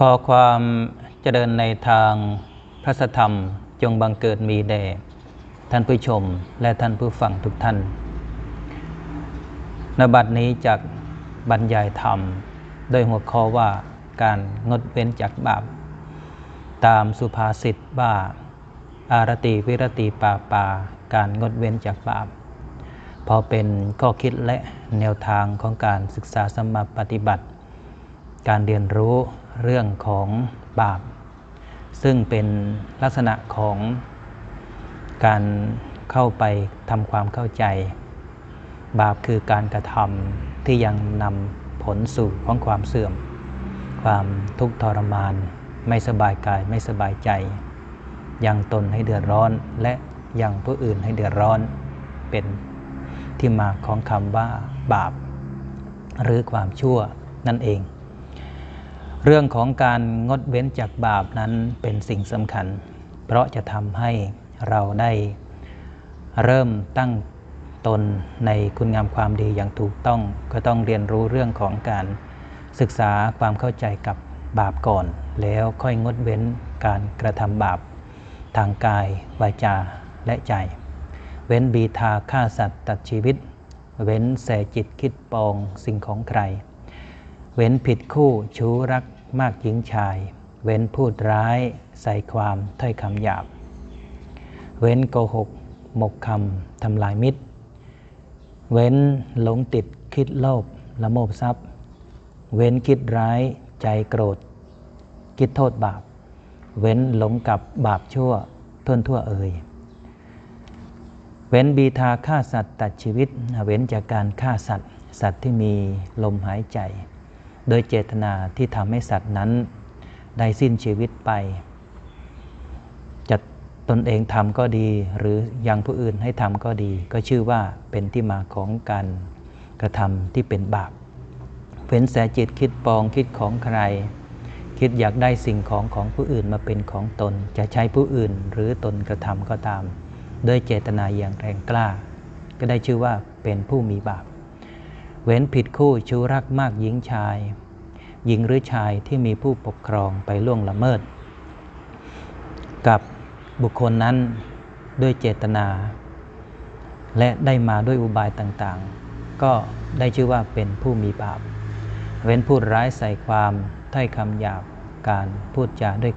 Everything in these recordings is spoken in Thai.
ขอความเจริญในทางพระธรรมจงบังเกิดมีแด่ท่านผู้ชมและท่านผู้ฟังทุกท่านนบัดนี้จากบรรยายธรรม โดยหัวข้อว่าการงดเว้นจากบาป ตามสุภาษิตว่า อารติวิรติปาปา การงดเว้นจากบาป พอเป็นข้อคิดและแนวทางของการศึกษาสมมาปฏิบัติ การเรียนรู้ เรื่องของบาป ซึ่งเป็นลักษณะของการเข้าไปทำความเข้าใจ บาปคือการกระทำที่ยังนำผลสู่ของความเสื่อม ความทุกข์ทรมาน ไม่สบายกายไม่สบายใจ ยังตนให้เดือดร้อนและยังผู้อื่นให้เดือดร้อนเป็นที่มาของคำว่าบาป หรือความชั่วนั่นเอง เรื่องของการงดเว้นจากบาปนั้นเป็นสิ่งสำคัญ เพราะจะทำให้เราได้เริ่มตั้งตนในคุณงามความดีอย่างถูกต้อง ก็ต้องเรียนรู้เรื่องของการศึกษาความเข้าใจกับบาปก่อน แล้วค่อยงดเว้นการกระทำบาปทางกาย วาจาและใจ เว้นบีทาฆ่าสัตว์ตัดชีวิต เว้นแสจิตคิดปองสิ่งของใคร เว้นผิดคู่ชู้รัก มากหญิงชาย เว้นพูดร้ายใส่ความถ้อยคำหยาบ เว้นโกหก หมกคำทำลายมิตร เว้นหลงติดคิดโลภละโมบทรัพย์ เว้นคิดร้ายใจโกรธ คิดโทษบาป เว้นหลงกับบาปชั่วทั่วทั่วเอ่ยเว้นบีทาฆ่าสัตว์ตัดชีวิต เว้นจากการฆ่าสัตว์ สัตว์ที่มีลมหายใจ โดยเจตนาที่ทำให้สัตว์นั้น ได้สิ้นชีวิตไป จะตนเองทำก็ดี หรือยังผู้อื่นให้ทำก็ดี ก็ชื่อว่าเป็นที่มาของการกระทำที่เป็นบาปเว้นแสจิตคิดปองคิดของใคร คิดอยากได้สิ่งของของผู้อื่นมาเป็นของตน จะใช้ผู้อื่นหรือตนกระทำก็ตาม ด้วยเจตนาอย่างแรงกล้า ก็ได้ชื่อว่าเป็นผู้มีบาปเว้นผิดคู่ชู้รักมากหญิงชาย หญิงหรือชายที่มีผู้ปกครองไปล่วงละเมิด กับบุคคลนั้นด้วยเจตนา และได้มาด้วยอุบายต่างๆ ก็ได้ชื่อว่าเป็นผู้มีบาป เว้นพูดร้ายใส่ความถ้อยคำหยาบการพูดจาด้วย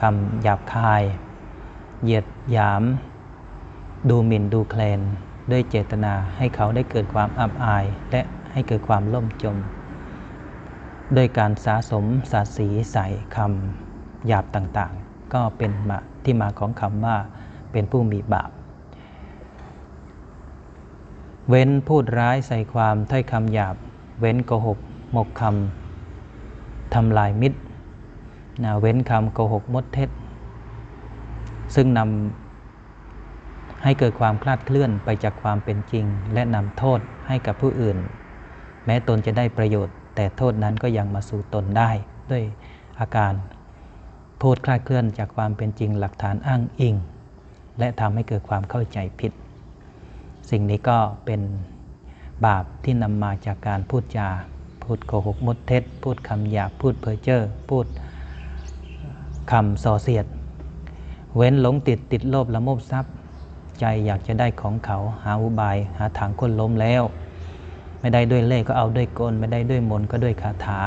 คำหยาบคาย เหยียดหยาม ดูหมิ่นดูแคลน ด้วยเจตนาให้เขาได้เกิดความอับอาย และให้เกิดความล่มจม ด้วยการสะสมสาสีใส่คำหยาบต่างๆ ก็เป็นมาที่มาของคำว่าเป็นผู้มีบาป เว้นพูดร้ายใส่ความถ้อยคำหยาบ เว้นโกหกหมกคำทำลายมิตรนะเว้นคำโกหกมดเท็จ ซึ่งนำให้เกิดความคลาดเคลื่อนไปจากความเป็นจริง และนำโทษให้กับผู้อื่น แม้ตนจะได้ประโยชน์ แต่โทษนั้นก็ยังมาสู่ตนได้ด้วยอาการพูดคลาดเคลื่อนจากความเป็นจริงหลักฐานอ้างอิง และทำให้เกิดความเข้าใจผิด สิ่งนี้ก็เป็นบาปที่นำมาจากการพูดจา พูดโกหกมดเท็จ พูดคำหยาบพูดเพ้อเจ้อพูดคำส่อเสียด เว้นหลงติดติดโลภละโมบทรัพย์ ใจอยากจะได้ของเขาหาอุบายหาทางคนล้มแล้ว ไม่ได้ด้วยเล่ก็เอาด้วยกลไม่ได้ด้วยมนก็ด้วยคาถา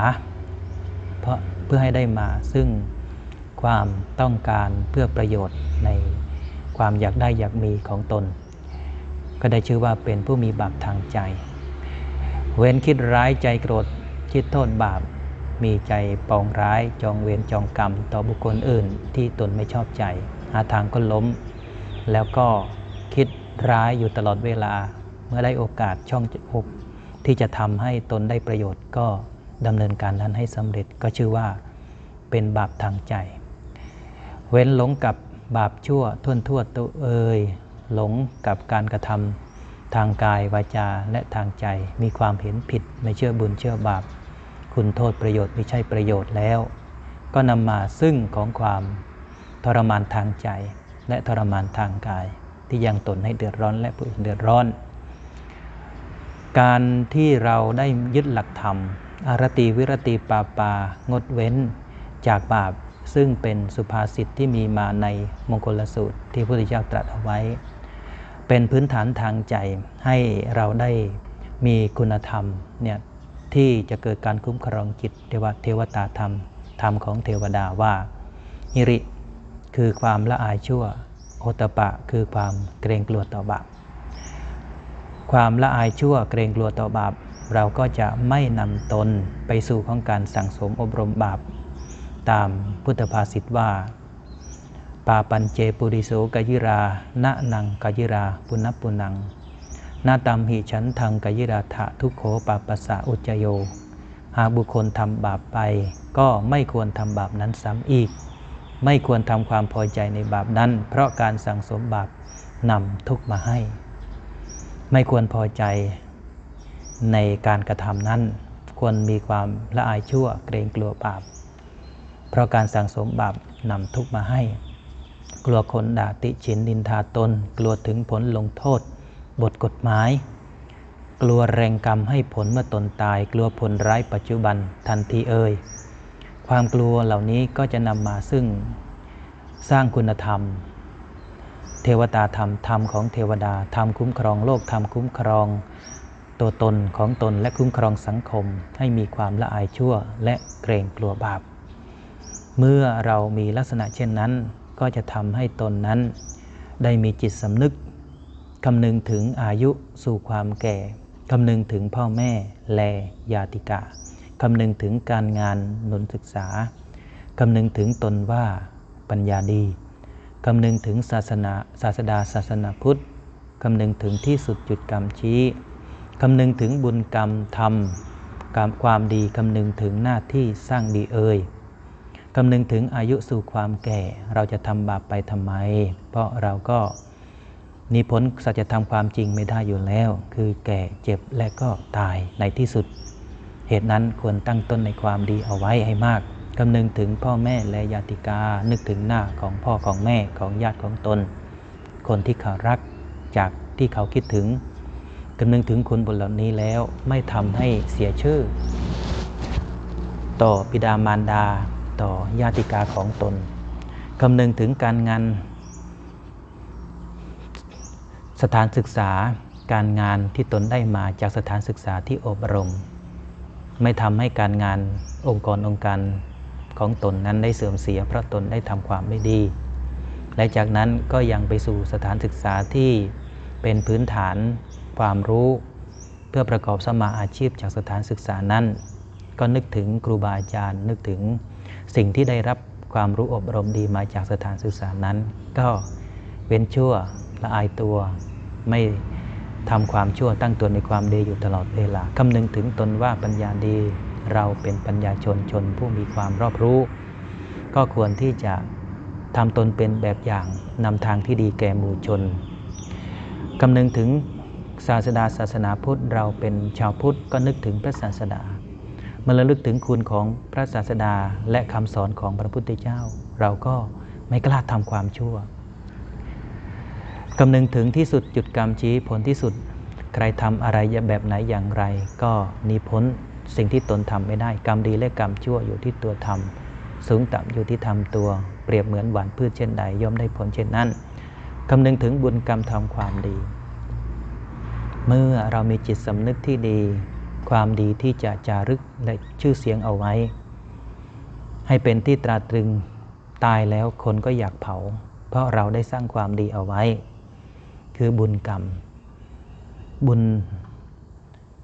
เพราะเพื่อให้ได้มาซึ่งความต้องการเพื่อประโยชน์ในความอยากได้อยากมีของตน ก็ได้ชื่อว่าเป็นผู้มีบาปทางใจ เว้นคิดร้ายใจโกรธคิดโทษบาป มีใจปองร้ายจองเวรจองกรรม ต่อบุคคลอื่นที่ตนไม่ชอบใจ หาทางก็ล้ม แล้วก็คิดร้ายอยู่ตลอดเวลาเมื่อได้โอกาสช่องอก ที่จะทำให้ตนได้ประโยชน์ก็ดำเนินการนั้นให้สำเร็จก็ชื่อว่าเป็นบาปทางใจ เว้นหลงกับบาปชั่วทุ่นทั่วตัวเอ่ยหลงกับการกระทำทางกายวาจาและทางใจ มีความเห็นผิดไม่เชื่อบุญเชื่อบาป คุณโทษประโยชน์ไม่ใช่ประโยชน์แล้ว ก็นำมาซึ่งของความทรมานทางใจ และทรมานทางกาย ที่ยังตนให้เดือดร้อนและผู้อื่นเดือดร้อน การที่เราได้ยึดหลักธรรม อารติวิรติปาปางดเว้นจากบาปซึ่งเป็นสุภาษิตที่มีมาในมงคลสูตร ที่พระพุทธเจ้าตรัสเอาไว้ เป็นพื้นฐานทางใจให้เราได้มีคุณธรรมเนี่ยที่จะเกิดการคุ้มครองจิตเทวเทวตาธรรม ธรรมของเทวดาว่าฮิริ คือความละอายชั่ว โอตปะ คือความเกรงกลัวต่อบาป ความละอายชั่วเกรงกลัวต่อบาป เราก็จะไม่นำตนไปสู่ของการสั่งสมอบรมบาป ตามพุทธภาษิตว่า ปาปัญเจปุริโสกยิราณนังกยิราปุณปุนังนาตัมหิฉันทังกยิราทะทุโขปาปัสสะอุจโย หากบุคคลทำบาปไป ก็ไม่ควรทำบาปนั้นซ้ำอีก ไม่ควรทำความพอใจในบาปนั้น เพราะการสั่งสมบาปนำทุกมาให้ ไม่ควรพอใจในการกระทำนั้น ควรมีความละอายชั่วเกรงกลัวบาป เพราะการสั่งสมบาปนำทุกมาให้ กลัวคนด่าติฉินดินทาตน กลัวถึงผลลงโทษ บทกฎหมาย กลัวแรงกรรมให้ผลเมื่อตนตาย กลัวผลร้ายปัจจุบันทันทีเอ่ยความกลัวเหล่านี้ก็จะนำมาซึ่งสร้างคุณธรรม เทวตาธรรม ธรรมของเทวดา ธรรมคุ้มครองโลก ธรรมคุ้มครอง ตัวตนของตนและคุ้มครองสังคม ให้มีความละอายชั่วและเกรงกลัวบาป เมื่อเรามีลักษณะเช่นนั้น ก็จะทำให้ตนนั้น ได้มีจิตสำนึกคำนึงถึงอายุสู่ความแก่คำนึงถึงพ่อแม่แลยาติกาคำนึงถึงการงานหนุนศึกษาคำนึงถึงตนว่าปัญญาดี คำนึงถึงศาสนาศาสดาศาสนาพุทธคำนึงถึงที่สุดจุดกรรมชี้คำนึงถึงบุญกรรมธรรมกรรมความดีคำนึงถึงหน้าที่สร้างดีเอ่ยคำนึงถึงอายุสู่ความแก่ เราจะทำบาปไปทำไม เพราะเราก็นีพ้นสัจธรรมความจริงไม่ได้อยู่แล้ว คือแก่เจ็บและก็ตายในที่สุด เหตุนั้นควรตั้งต้นในความดีเอาไว้ให้มาก คำนึงถึงพ่อแม่และญาติกา นึกถึงหน้าของพ่อของแม่ของญาติของตน คนที่เขารักจากที่เขาคิดถึงคำนึงถึงคนบนเหล่านี้แล้วไม่ทำให้เสียชื่อ ต่อปิดามารดา ต่อญาติกาของตนคำนึงถึงการงาน สถานศึกษาการงานที่ตนได้มาจากสถานศึกษาที่อบรม ไม่ทำให้การงานองค์กรองค์การ ของตนนั้นได้เสื่อมเสียเพราะตนได้ทำความไม่ดี และจากนั้นก็ยังไปสู่สถานศึกษาที่เป็นพื้นฐานความรู้ เพื่อประกอบสมาอาชีพจากสถานศึกษานั้น ก็นึกถึงครูบาอาจารย์ นึกถึงสิ่งที่ได้รับความรู้อบรมดีมาจากสถานศึกษานั้น ก็เว้นชั่วละอายตัวไม่ทำความชั่วตั้งตัวในความดีอยู่ตลอดเวลาคำนึงถึงตนว่าปัญญาดี เราเป็นปัญญาชนชนผู้มีความรอบรู้ ก็ควรที่จะทำตนเป็นแบบอย่างนำทางที่ดีแก่หมู่ชนคำนึงถึงศาสดาศาสนาพุทธเราเป็นชาวพุทธก็นึกถึงพระศาสดาเมื่อระลึกถึงคุณของพระศาสดาและคำสอนของพระพุทธเจ้า เราก็ไม่กล้าทำความชั่วคำนึงถึงที่สุดจุดกรรมชี้ผลที่สุด ใครทำอะไรแบบไหนอย่างไร ก็นีพ้น สิ่งที่ตนทำไม่ได้ กรรมดีและกรรมชั่วอยู่ที่ตัวทำสูงต่ำอยู่ที่ทำตัว เปรียบเหมือนหวานพืชเช่นใดย่อมได้ผลเช่นนั้นคำนึงถึงบุญกรรมทำความดี เมื่อเรามีจิตสำนึกที่ดี ความดีที่จะจารึกและชื่อเสียงเอาไว้ ให้เป็นที่ตราตรึงตายแล้วคนก็อยากเผา เพราะเราได้สร้างความดีเอาไว้ คือบุญกรรม บุญ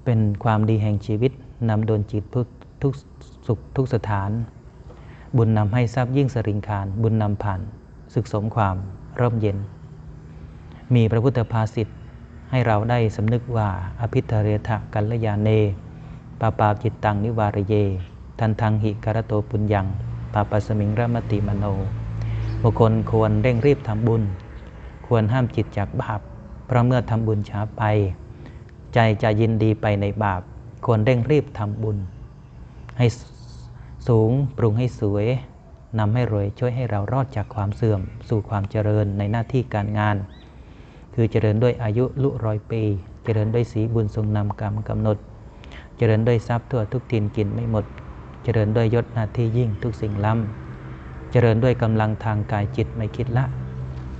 เป็นความดีแห่งชีวิต นำโดนจิตทุกทุกสุขทุกสถาน บุญนำให้ทรัพย์ยิ่งสริงคาร บุญนำผ่านศึกสมความร่มเย็น มีพระพุทธภาษิตให้เราได้สำนึกว่าอภิธเรทะกัลยาเนปาปาจิตตังนิวารเย ทันทังหิกรโตปุญญังปาปสมิงรมติมโน บุคคลควรเร่งรีบทำบุญ ควรห้ามจิตจากบาป เพราะเมื่อทำบุญช้าไป ใจจะยินดีไปในบาป ควรเร่งรีบทำบุญ ให้สูงปรุงให้สวยนำให้รวยช่วยให้เรารอดจากความเสื่อม สู่ความเจริญในหน้าที่การงาน คือเจริญด้วยอายุลุร้อยปี เจริญด้วยสีบุญทรงนำกรรมกำหนด เจริญด้วยทรัพย์ทั่วทุกทินกินไม่หมด เจริญด้วยยศหน้าที่ยิ่งทุกสิ่งล้ำเจริญด้วยกำลังทางกายจิตไม่คิดละ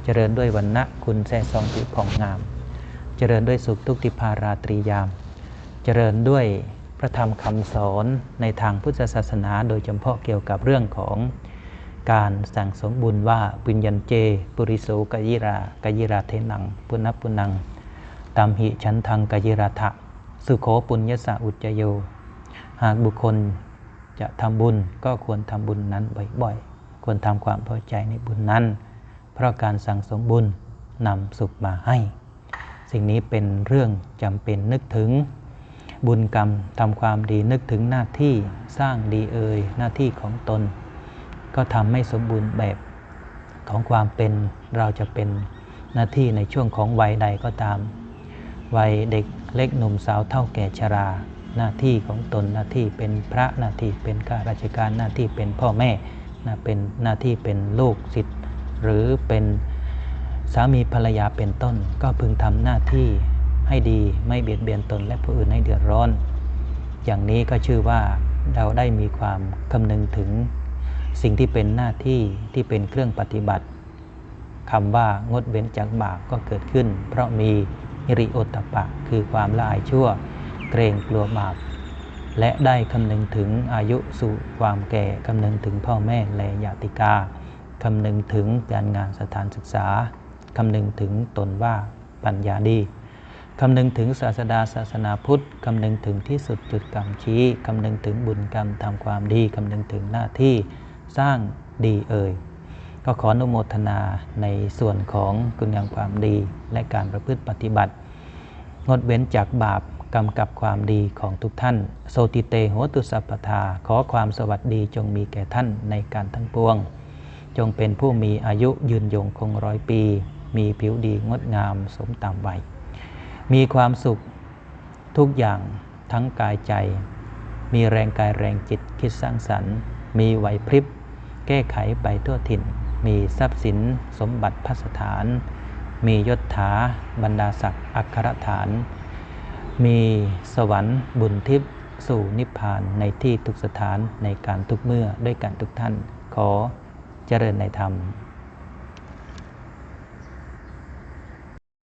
เจริญด้วยวันณะคุณแท่ซองผิวผ่องงาม เจริญด้วยสุขทุกติภาราตรียาม เจริญด้วยพระธรรมคำสอนในทางพุทธศาสนาโดยเฉพาะเกี่ยวกับเรื่องของการสั่งสมบุญว่าปุญญเจ ปุริโสกยิรากยิราเทนัง ปุณปุนัง ตามหิฉันทังกยิราทะ สุโขปุญญสะอุจจโย หากบุคคลจะทำบุญก็ควรทำบุญนั้นบ่อยๆ ควรทำความพอใจในบุญนั้น เพราะการสั่งสมบุญนำสุขมาให้ สิ่งนี้เป็นเรื่องจำเป็นนึกถึง บุญกรรมทำความดีนึกถึงหน้าที่สร้างดีเอ่ยหน้าที่ของตน ก็ทำให้สมบูรณ์แบบของความเป็นเราจะเป็นหน้าที่ในช่วงของวัยใดก็ตาม วัยเด็กเล็กหนุ่มสาวเท่าแก่ชรา หน้าที่ของตนหน้าที่เป็นพระหน้าที่เป็นข้าราชการหน้าที่เป็นพ่อแม่นะเป็นหน้าที่เป็นลูกศิษย์หรือเป็นสามีภรรยาเป็นต้น ก็พึงทำหน้าที่ ให้ดีไม่เบียดเบียนตนและผู้อื่นให้เดือดร้อน อย่างนี้ก็ชื่อว่าเราได้มีความคำนึงถึงสิ่งที่เป็นหน้าที่ที่เป็นเครื่องปฏิบัติคำว่างดเว้นจากบาปก็เกิดขึ้น เพราะมีฮิริโอตตปะ คือความละอายชั่ว เกรงกลัวบาปและได้คำนึงถึงอายุสู่ความแก่คำนึงถึงพ่อแม่และญาติกาคำนึงถึงการงานสถานศึกษาคำนึงถึงตนว่าปัญญาดี คำนึงถึงศาสดาศาสนาพุทธคำนึงถึงที่สุดจุดกรรมชี้คำนึงถึงบุญกรรมทำความดีคำนึงถึงหน้าที่สร้างดีเอ่ยก็ขออนุโมทนาในส่วนของคุณงามความดีและการประพฤติปฏิบัติ งดเว้นจากบาปกำกับความดีของทุกท่าน โสติเตโหตุสัพพทา ขอความสวัสดีจงมีแก่ท่านในการทั้งปวง จงเป็นผู้มีอายุยืนยงคงร้อยปี มีผิวดีงดงามสมตามวัย มีความสุขทุกอย่างทั้งกายใจ มีแรงกายแรงจิตคิดสร้างสรรค์ มีไหวพริบ แก้ไขไปทั่วถิ่น มีทรัพย์สินสมบัติพัสถาน มียศถาบรรดาศักดิ์อัครฐาน มีสวรรค์บุญทิพย์สู่นิพพานในที่ทุกสถานในการทุกเมื่อด้วยกันทุกท่าน ขอเจริญในธรรม